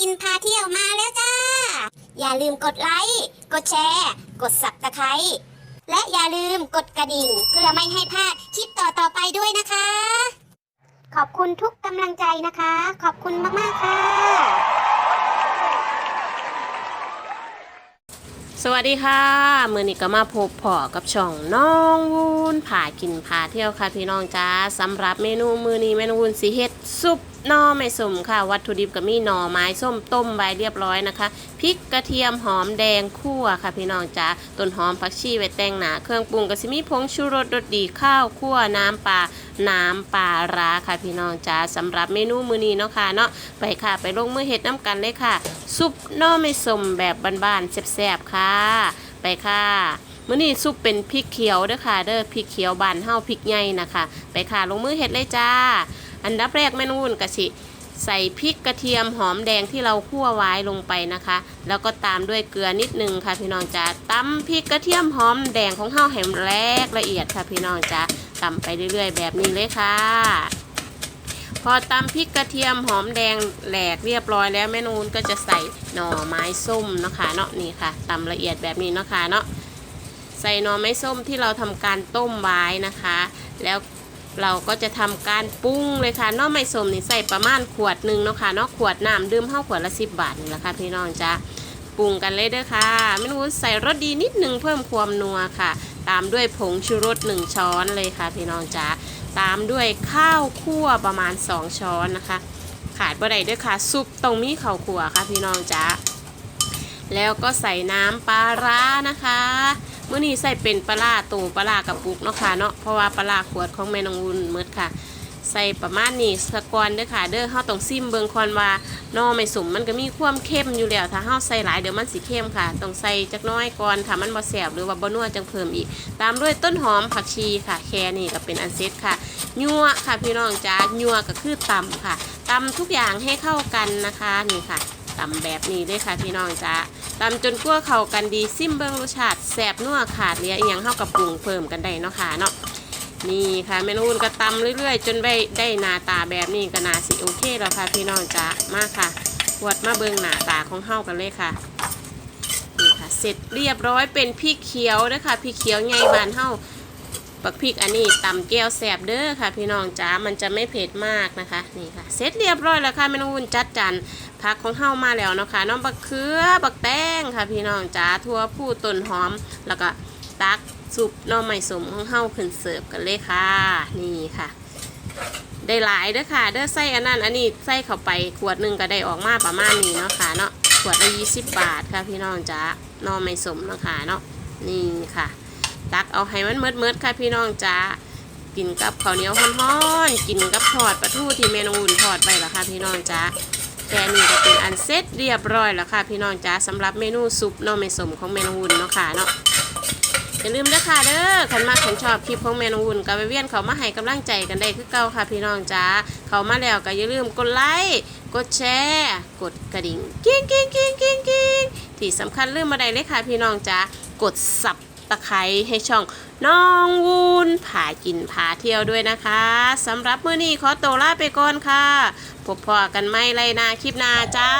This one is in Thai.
กินพาเที่ยวมาแล้วจ้า อย่าลืมกดไลค์ กดแชร์ กดสับตะไคร้และอย่าลืมกดกระดิ่ง เพื่อไม่ให้พลาดคลิปต่อๆไปด้วยนะคะ ขอบคุณทุกกำลังใจนะคะ ขอบคุณมากมากค่ะ สวัสดีค่ะมือนี้ก็มาพบพอกับช่องน้องวุ้นผ่ากินผ่าเที่ยวค่ะพี่น้องจ้าสำหรับเมนูมือนี้เมนูวุ้นสีเห็ดซุปนอไม่สมค่ะ วัตถุดิบก็มีหน่อไม้ส้มต้มไว้เรียบร้อยนะคะพริกกระเทียมหอมแดงคั่วค่ะ พี่น้องจ้าต้นหอมผักชีไว้แต่งหนาเครื่องปรุงก็สิมีผงชูรสรสดีข้าวคั่วน้ำปลาน้ำปลาร้าค่ะพี่น้องจ้าสำหรับเมนูมื้อนี้เนาะค่ะเนาะไปค่ะไปลงมือเฮ็ดน้ำกันเลยค่ะ ซุปนอไม่สมแบบบ้านๆแซ่บๆค่ะ ไปค่ะมื้อนี้ซุปเป็นพริกเขียวเด้อค่ะเด้อพริกเขียวบานเฮาพริกใหญ่นะคะ ไปค่ะลงมือเฮ็ดเลยจ้า อันดับแรกแม่นุ่นกะสิใส่พริกกระเทียมหอมแดงที่เราคั่วไว้ลงไปนะคะ แล้วก็ตามด้วยเกลือนิดนึงค่ะพี่น้องจ้าตำพริกกระเทียมหอมแดงของเฮาให้แหลกละเอียดค่ะพี่น้องจ้าตำไปเรื่อยๆ แบบนี้เลยค่ะ พอตำพริกกระเทียมหอมแดงแหลกเรียบร้อยแล้วแม่นูนก็จะใส่หน่อไม้ส้มนะคะเนาะนี่ค่ะตำละเอียดแบบนี้นะคะเนาะใส่หน่อไม้ส้มที่เราทำการต้มไว้นะคะ แล้ว เราก็จะทำการปรุงเลยค่ะน่อไม้ส้มนี่ใส่ประมาณขวดหนึ่งเนาะค่ะนาะขวดน้ำดื่มเท่าขวดละสิบบาทนี่แหละค่ะพี่น้องจ้าปรุงกันเลยเด้อค่ะแม่นูนใส่รสดีนิดนึงเพิ่มความนัวค่ะ ตามด้วยผงชูรสหนึ่งช้อนเลยค่ะพี่น้องจ้าตามด้วยข้าวคั่วประมาณ2ช้อนนะคะ ขาดบ่ได้ด้วยค่ะซุปตรงมีข้าวคั่วค่ะพี่น้องจ้าแล้วก็ใส่น้ำปลาร้านะคะ เมื่อนี้ใส่เป็นปลาร้าตูปลากระปุกเนาะค่ะเนาะเพราะว่าปลาขวดของแม่นองวุ้นมืดค่ะ ใส่ประมาณนี้สะกอนเด้อค่ะ เด้อเฮาต้องซิมเบิงก่อนว่าหนอไม่สมมันก็มีความเข้มอยู่แล้ว ถ้าเฮาใส่หลายเดี๋ยวมันสิเข้มค่ะ ต้องใส่จักน้อยก่อนถ้ามันบ่แซ่บหรือว่าบ่นัวจังเพิ่มอีก ตามด้วยต้นหอมผักชีค่ะ แค่นี้ก็เป็นอันเสร็จค่ะยั่วค่ะพี่น้องจ้ายั่วก็คือตำค่ะตำทุกอย่างให้เข้ากันนะคะนี่ค่ะตำแบบนี้เลยค่ะพี่น้องจ้า ตำจนกั้วเข้ากันดีซิมเบิ้งรสชาติแสบนัวขาดเหลืออีหยังเข้ากับปรุงเพิ่มกันได้เนาะค่ะเนาะนี่ค่ะเมนูนก็ตำเรื่อยๆ จนได้ได้หน้าตาแบบนี้ก็น่าสิโอเคแล้วค่ะพี่น้องจ้ามาค่ะวดมาเบิ้งหน้าตาของเฮากันเลยค่ะนี่ค่ะ เสร็จเรียบร้อยเป็นพริกเขียวนะคะพริกเขียวไงบานเฮาปักพริกอันนี้ตำแก้วแสบเด้อค่ะ พี่น้องจ้ามันจะไม่เผ็ดมากนะคะ นี่ค่ะ เสร็จเรียบร้อยแล้วค่ะแม่น้องวุ่นจัดจาน ผักของเฮามาแล้วเนาะค่ะน้องบักเขือบักแตงค่ะพี่น้องจ้าทั่วผู้ต้นหอม แล้วก็ตักซุปน้องไม้สมของเฮาขึ้นเสิร์ฟกันเลยค่ะ นี่ค่ะ ได้หลายเด้อค่ะ เด้อใส่อันนั้นอันนี้ใส่เข้าไปขวดหนึ่งก็ได้ออกมาประมาณนี้เนาะค่ะเนาะขวดละ20บาทค่ะพี่น้องจ้าน้องไม้สมเนาะค่ะเนาะนี่ค่ะ ตักเอาให้มันเมิดเมิดค่ะพี่น้องจ้ากินกับข้าวเหนียวฮ้อนๆกินกับทอดปลาทูที่เมนูอุ่นทอดไปแล้วค่ะพี่น้องจ้า แค่นี้ก็เป็นอันเสร็จเรียบร้อยแล้วค่ะ พี่น้องจ้าสำหรับเมนูซุปน่อไม้สมของเมนูอุ่นเนาะค่ะเนาะอย่าลืมนะค่ะเด้อคันมากคันชอบคลิปของเมนูอุ่นกับไปเวียนเขามาให้กำลังใจกันได้คือเก่าค่ะ พี่น้องจ้าเขามาแล้วก็อย่าลืมกดไลค์กดแชร์กดกระดิ่งกิ้งกิ้งกิ้งกิ้งกิ้งที่สำคัญลืมมาได้เลยค่ะพี่น้องจ้ากดสับตะไคร้ให้ช่อง น้องวูนผากินผาเที่ยวด้วยนะคะสำหรับมื้อนี้ขอตัวลาไปก่อนค่ะพบพอกันไม่ไรนาคลิปหน้าจ้า